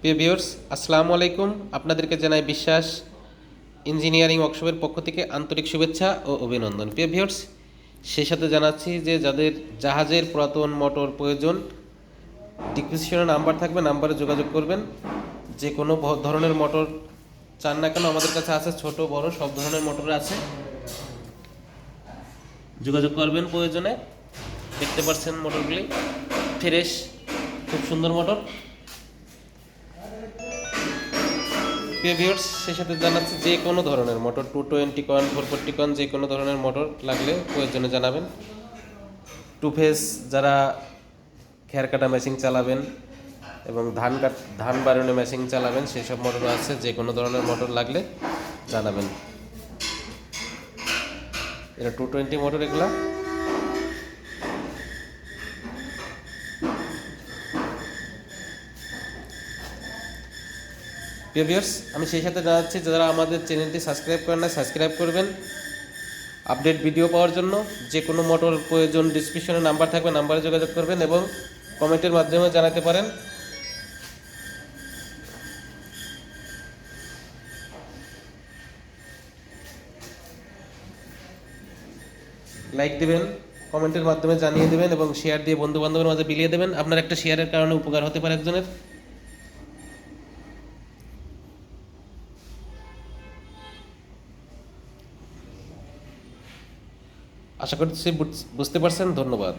প্রিয় ভিউয়ার্স, আসসালামু আলাইকুম। আপনাদেরকে জানাই বিশ্বাস ইঞ্জিনিয়ারিং ওয়ার্কশপের পক্ষ থেকে আন্তরিক শুভেচ্ছা ও অভিনন্দন। প্রিয় ভিউয়ার্স, সেই সাথে জানাচ্ছি যে যাদের জাহাজের পুরাতন মোটর প্রয়োজন, ডিসক্রিপশনে নাম্বার থাকবে, নাম্বারে যোগাযোগ করবেন। যে কোনো ধরনের মোটর চান না কেন, আমাদের কাছে আছে ছোট, বড়, সব ধরনের মোটর আছে। যোগাযোগ করবেন প্রয়োজনে। দেখতে পাচ্ছেন মোটরগুলি। ফ্রেশ, খুব সুন্দর মোটর। প্রিয় ভিউয়ার্স সেই সাথে জানাচ্ছি যে কোনো ধরনের মোটর টু টোয়েন্টি কন ফোর ফোরটি কন যে কোনো ধরনের মোটর লাগলে প্রয়োজনে জানাবেন। টু ফেস যারা খের কাটা মেশিন চালাবেন এবং ধান কাট, ধান বাড়ানো মেশিন চালাবেন, সেই সব মোটর আছে, যে কোনো ধরনের মোটর লাগলে জানাবেন। এটা টু টোয়েন্টি মোটর এগুলা। প্রিয় ভিউয়ার্স আমি সেই সাথে জানাচ্ছি, যারা আমাদের চ্যানেলটি সাবস্ক্রাইব করেন না সাবস্ক্রাইব করবেন। আপডেট ভিডিও পাওয়ার জন্য যে কোনো মোটর প্রয়োজন ডিসক্রিপশনে নাম্বার থাকবে নাম্বারে যোগাযোগ করবেন এবং কমেন্টের মাধ্যমে জানাতে পারেন। লাইক দেবেন কমেন্টের মাধ্যমে জানিয়ে দেবেন এবং শেয়ার দিয়ে বন্ধু বান্ধবের মাঝে বিলিয়ে দেবেন। আপনার একটা শেয়ারের কারণে উপকার হতে পারে একজনের। আশা করছি বুঝ- বুঝতে পারছেন ধন্যবাদ।